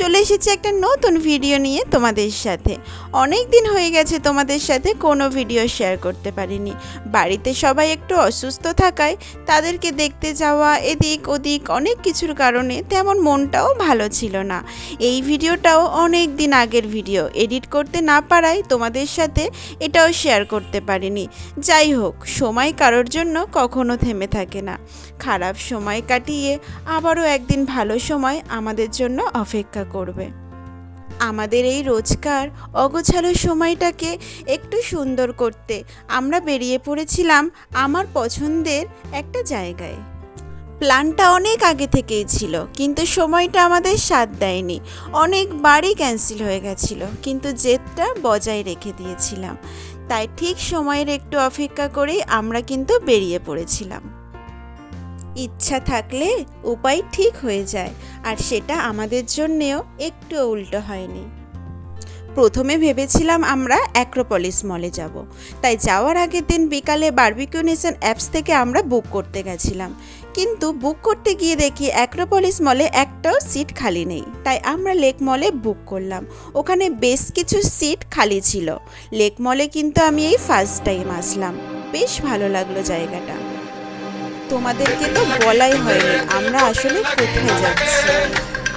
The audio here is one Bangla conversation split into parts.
চলে এসেছি একটা নতুন ভিডিও নিয়ে তোমাদের সাথে। অনেক দিন হয়ে গেছে তোমাদের সাথে কোনো ভিডিও শেয়ার করতে পারিনি। বাড়িতে সবাই একটু অসুস্থ থাকায় তাদেরকে দেখতে যাওয়া, এদিক ওদিক অনেক কিছুর কারণে তেমন মনটাও ভালো ছিল না। এই ভিডিওটাও অনেক দিন আগের ভিডিও এডিট করতে না পারায় তোমাদের সাথে এটাও শেয়ার করতে পারিনি। যাই হোক, সময় কারোর জন্য কখনো থেমে থাকে না। খারাপ সময় কাটিয়ে আবারও একদিন ভালো সময় আমাদের জন্য অপেক্ষা করবে। আমাদের এই রোজকার, অগোছালো সময়টাকে একটু সুন্দর করতে আমরা বেরিয়ে পড়েছিলাম আমার পছন্দের একটা জায়গায়। প্ল্যানটা অনেক আগে থেকেই ছিল, কিন্তু সময়টা আমাদের সাথ দেয়নি। অনেকবারই ক্যান্সেল হয়ে গেছিল, কিন্তু জেদটা বজায় রেখে দিয়েছিলাম। তাই ঠিক সময়ের একটু অপেক্ষা করেই আমরা কিন্তু বেরিয়ে পড়েছিলাম। ইচ্ছা থাকলে উপায় ঠিক হয়ে যায়, আর সেটা আমাদের জন্যেও একটু উল্টো হয়নি। প্রথমে ভেবেছিলাম আমরা অ্যাক্রোপলিস মলে যাব, তাই যাওয়ার আগের দিন বিকালে বারবিকিউ নেশন অ্যাপস থেকে আমরা বুক করতে গেছিলাম। কিন্তু বুক করতে গিয়ে দেখি অ্যাক্রোপলিস মলে একটাও সিট খালি নেই, তাই আমরা লেক মলে বুক করলাম। ওখানে বেশ কিছু সিট খালি ছিল। লেক মলে কিন্তু আমি এই ফার্স্ট টাইম আসলাম। বেশ ভালো লাগল জায়গাটা। তোমাদেরকে তো বলাই হয়নি, আমরা আসলে কোথায় যাচ্ছি?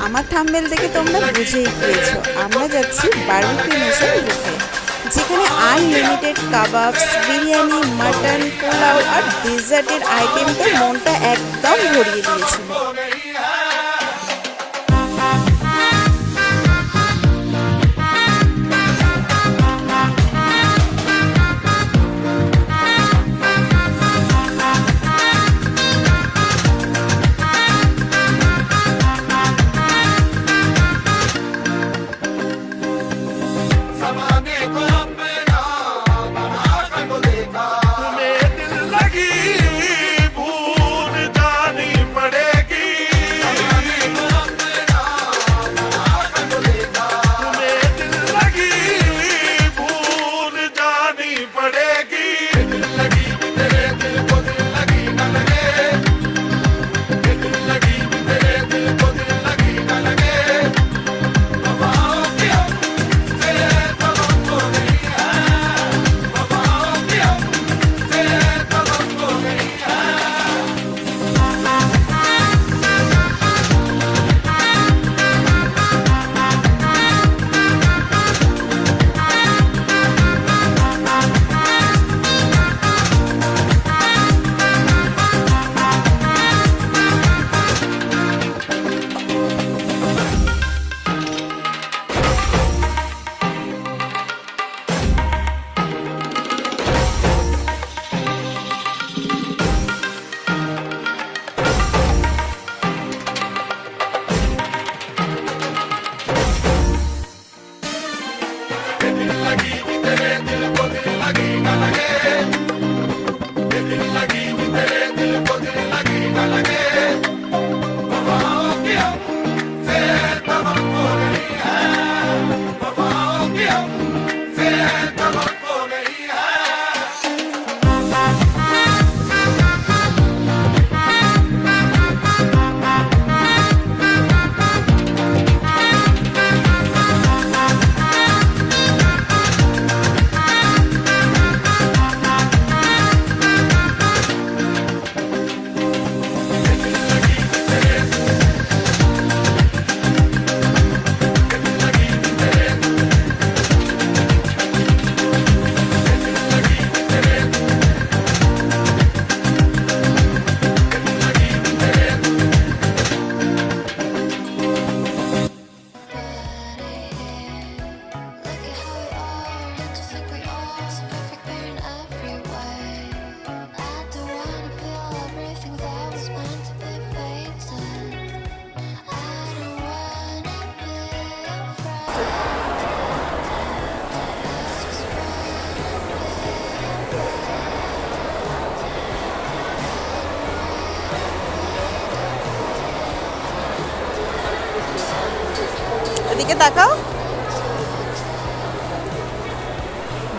আমার থাম্বেল দেখে তোমরা বুঝেই গিয়েছো, আমরা যাচ্ছি বারবিকিউ নেশন বুফে যেখানে unlimited kebabs biryani mutton pulao আর ডেজার্টের আইটেমটা মনটা একদম ভরিয়ে দিয়েছিল।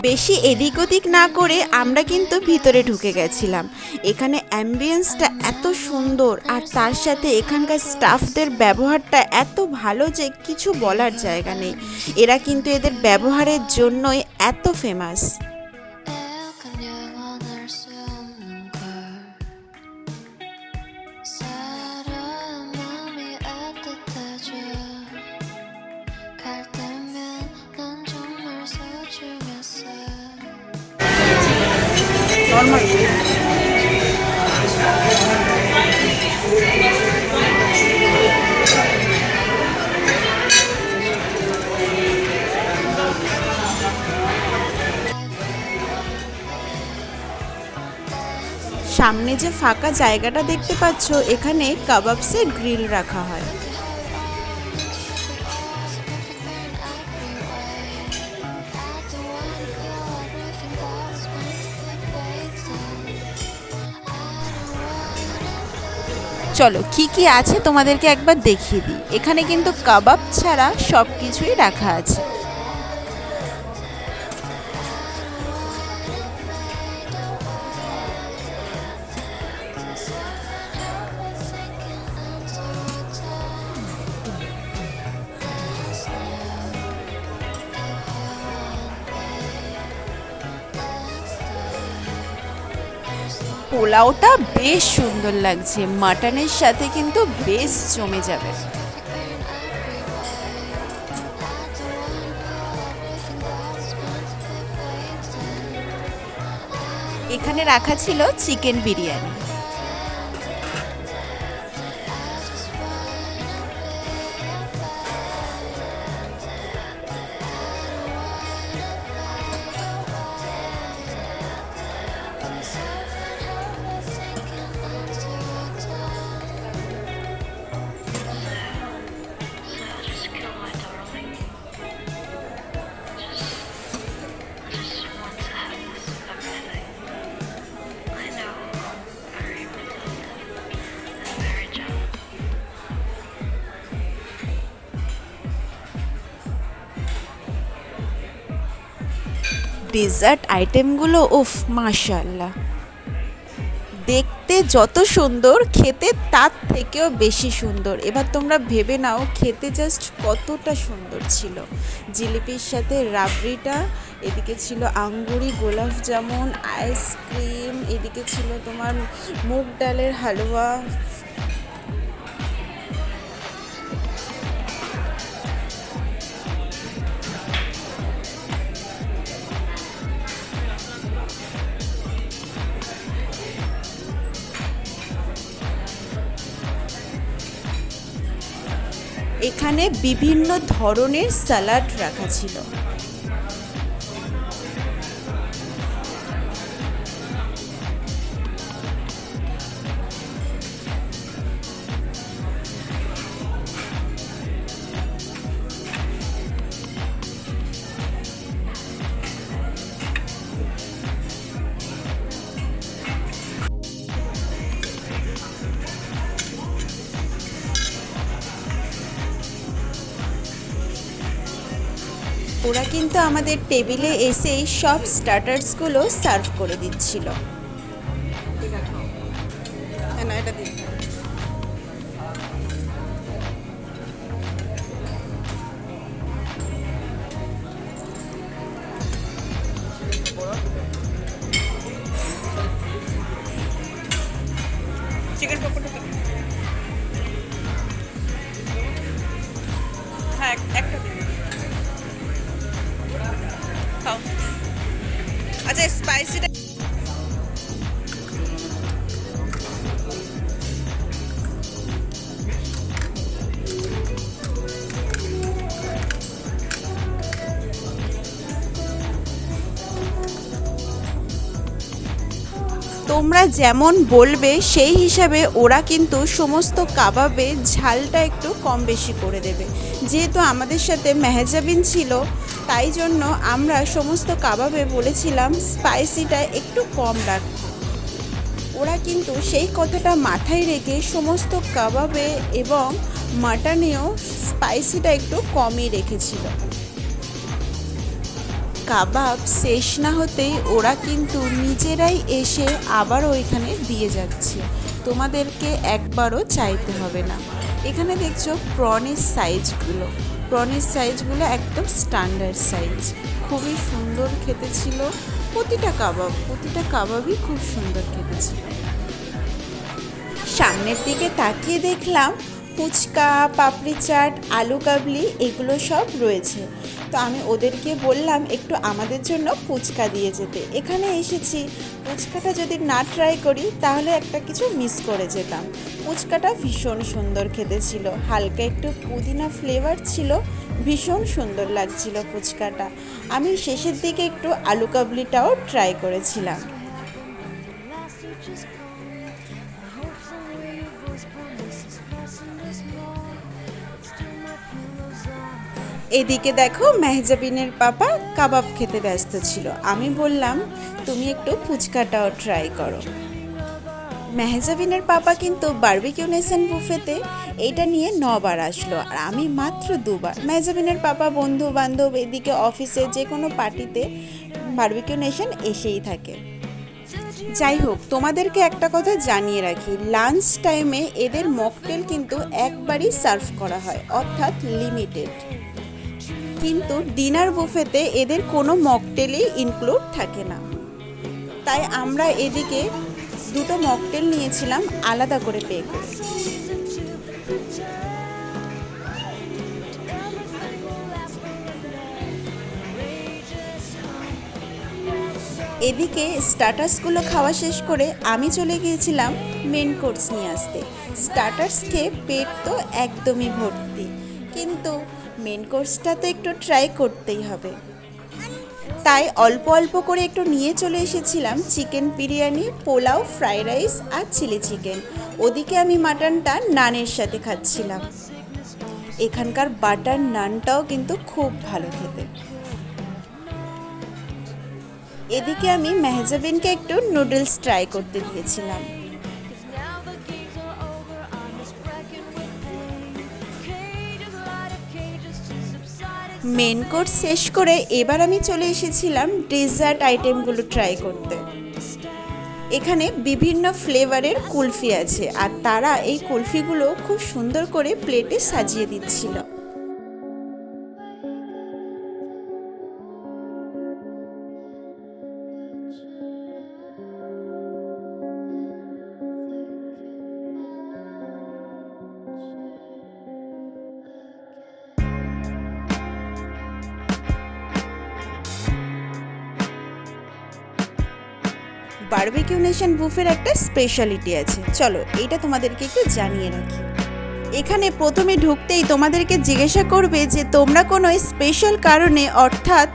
বেশি এদিক ওদিক না করে আমরা কিন্তু ভিতরে ঢুকে গেছিলাম। এখানে অ্যাম্বিয়েন্সটা এত সুন্দর আর তার সাথে এখানকার স্টাফদের ব্যবহারটা এত ভালো যে কিছু বলার জায়গা নেই। এরা কিন্তু এদের ব্যবহারের জন্যই এত ফেমাস সামনে যে ফাঁকা জায়গাটা দেখতে পাচ্ছ এখানে কাবাবসের গ্রিল রাখা হয়। চলো, কি কি আছে তোমাদেরকে একবার দেখিয়ে দিই। এখানে কিন্তু কাবাব ছাড়া সব কিছুই রাখা আছে। পোলাওটা বেশ সুন্দর লাগছে। মাটনের সাথে কিন্তু বেশ জমে যাবে। এখানে রাখা ছিল চিকেন বিরিয়ানি। just ডেজার্ট আইটেমগুলো উফ মাশাল্লাহ দেখতে যত সুন্দর, খেতে তার থেকেও বেশি সুন্দর। এবার তোমরা ভেবে নাও, খেতে জাস্ট কতটা সুন্দর ছিল। জিলিপির সাথে রাবড়িটা, এদিকে ছিল আঙ্গুরি, গোলাপ জামুন আইসক্রিম এদিকে ছিল তোমার মুগ ডালের হালুয়া এখানে বিভিন্ন ধরনের স্যালাড রাখা ছিল। ওরা কিন্তু আমাদের টেবিলে এসেই সব স্টার্টার্সগুলো সার্ভ করে দিচ্ছিল। তোমরা যেমন বলবে, সেই হিসাবে ওরা কিন্তু সমস্ত কাবাবে ঝালটা একটু কম বেশি করে দেবে। যেহেতু আমাদের সাথে মেহজাবিন ছিল, তাই জন্য আমরা সমস্ত কাবাবে বলেছিলাম স্পাইসিটা একটু কম রাখতে ওরা কিন্তু সেই কথাটা মাথায় রেখে সমস্ত কাবাবে এবং মাটনেও স্পাইসিটা একটু কমই রেখেছিল। কাবাব শেষ না হতেই ওরা কিন্তু নিজেরাই এসে আবারও এখানে দিয়ে যাচ্ছে। তোমাদেরকে একবারও চাইতে হবে না। এখানে দেখছ প্রনের সাইজগুলো প্রনের সাইজগুলো একদম স্ট্যান্ডার্ড সাইজ খুবই সুন্দর খেতে ছিল প্রতিটা কাবাব, প্রতিটা কাবাবই খুব সুন্দর খেতে ছিল সামনের দিকে তাকিয়ে দেখলাম ফুচকা, পাপড়ি চাট, আলু কাবলি, এগুলো সব রয়েছে। তো আমি ওদেরকে বললাম, একটু আমাদের জন্য ফুচকা দিয়ে যেতে। এখানে এসেছি। ফুচকাটা যদি না ট্রাই করি, তাহলে একটা কিছু মিস করে যেতাম। ফুচকাটা ভীষণ সুন্দর খেতে ছিল। হালকা একটু পুদিনা ফ্লেভার ছিল। ভীষণ সুন্দর লাগছিল ফুচকাটা। আমি শেষের দিকে একটু আলু কাবলিটাও ট্রাই করেছিলাম। এদিকে দেখো মেহজাবিনের পাপা কাবাব খেতে ব্যস্ত ছিল। আমি বললাম, তুমি একটু ফুচকাটাও ট্রাই করো। মেহজাবিনের পাপা কিন্তু বার্বিকিউ নেশন বুফেতে এইটা নিয়ে নবার আসলো। আর আমি মাত্র দুবার। মেহজাবিনের পাপা বন্ধু বান্ধব এদিকে অফিসে যে কোনো পার্টিতে বার্বিকিউ নেশন এসেই থাকে। যাই হোক, তোমাদেরকে একটা কথা জানিয়ে রাখি। লাঞ্চ টাইমে এদের মকটেল কিন্তু একবারই সার্ভ করা হয়, অর্থাৎ লিমিটেড কিন্তু ডিনার বুফেতে এদের কোনো মকটেলই ইনক্লুড থাকে না। তাই আমরা এদিকে দুটো মকটেল নিয়েছিলাম আলাদা করে পে করে। এদিকে স্টার্টার্সগুলো খাওয়া শেষ করে আমি চলে গিয়েছিলাম মেন কোর্স নিয়ে আসতে। স্টার্টার্স খেয়ে পেট তো একদমই ভর্তি। কিন্তু মেন কোর্সটা তো একটু ট্রাই করতেই হবে। তাই অল্প অল্প করে একটু নিয়ে চলে এসেছিলাম chicken biryani, pulao fried rice আর চিলি চিকেন ওদিকে আমি মাটনটা নানের সাথে খাচ্ছিলাম। এখানকার বাটার নানটাও কিন্তু খুব ভালো খেতে। এদিকে আমি মেহজাবিনকে একটু নুডলস ট্রাই করতে দিয়েছিলাম। মেন কোর্স শেষ করে এবার আমি চলে এসেছিলাম ডেজার্ট আইটেমগুলো ট্রাই করতে। এখানে বিভিন্ন ফ্লেভারের কুলফি আছে আর তারা এই কুলফিগুলো খুব সুন্দর করে প্লেটে সাজিয়ে দিচ্ছিল। বারবিকিউ নেশন বুফের একটা স্পেশালিটি আছে। চলো, এইটা তোমাদেরকে একটু জানিয়ে রাখি। এখানে প্রথমে ঢুকতেই তোমাদেরকে জিজ্ঞাসা করবে যে তোমরা কোনো স্পেশাল কারণে অর্থাৎ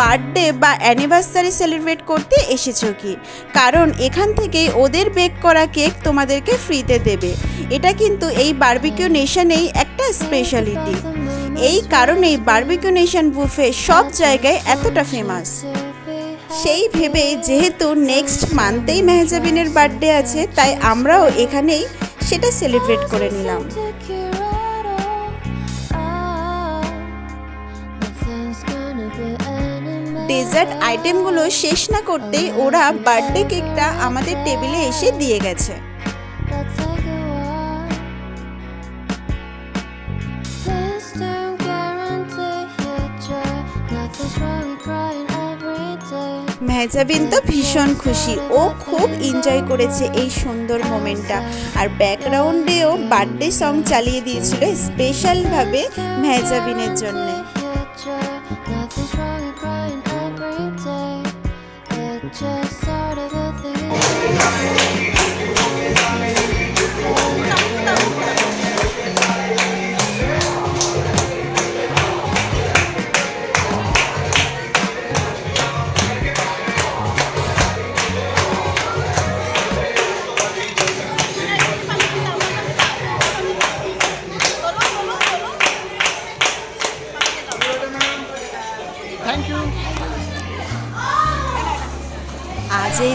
বার্থডে বা অ্যানিভার্সারি সেলিব্রেট করতে এসেছ কি? কারণ এখান থেকেই ওদের বেক করা কেক তোমাদেরকে ফ্রিতে দেবে। এটা কিন্তু এই বারবিকিউ নেশনেই একটা স্পেশালিটি এই কারণেই বারবিকিউ নেশন বুফে সব জায়গায় এতটা ফেমাস সেই ভেবে যেহেতু নেক্সট মান্থেই মেহজাবিনের বার্থডে আছে, তাই আমরাও এখানেই সেটা সেলিব্রেট করে নিলাম। ডেজার্ট আইটেমগুলো শেষ না করতেই ওরা বার্থডে কেকটা আমাদের টেবিলে এসে দিয়ে গেছে। মেহজাবিন তো ভীষণ খুশি ও খুব এনজয় করেছে এই সুন্দর মোমেন্টটা। আর ব্যাকগ্রাউন্ডেও বার্থডে সং চালিয়ে দিয়েছিল স্পেশালভাবে মেহজাবিনের জন্যে।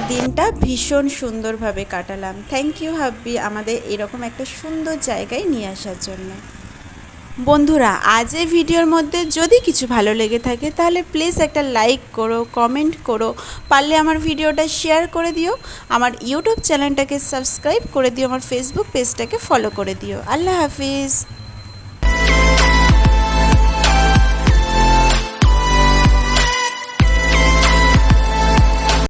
দিনটা ভীষণ সুন্দরভাবে কাটালাম। থ্যাংক ইউ হাব্বি, আমাদের এরকম একটা সুন্দর জায়গায় নিয়ে আসার জন্য। বন্ধুরা, আজ এই ভিডিওর মধ্যে যদি কিছু ভালো লেগে থাকে, তাহলে প্লিজ একটা লাইক করো কমেন্ট করো, পারলে আমার ভিডিওটা শেয়ার করে দিও, আমার ইউটিউব চ্যানেলটাকে সাবস্ক্রাইব করে দিও, আমার ফেসবুক পেজটাকে ফলো করে দিও। আল্লাহ হাফিজ।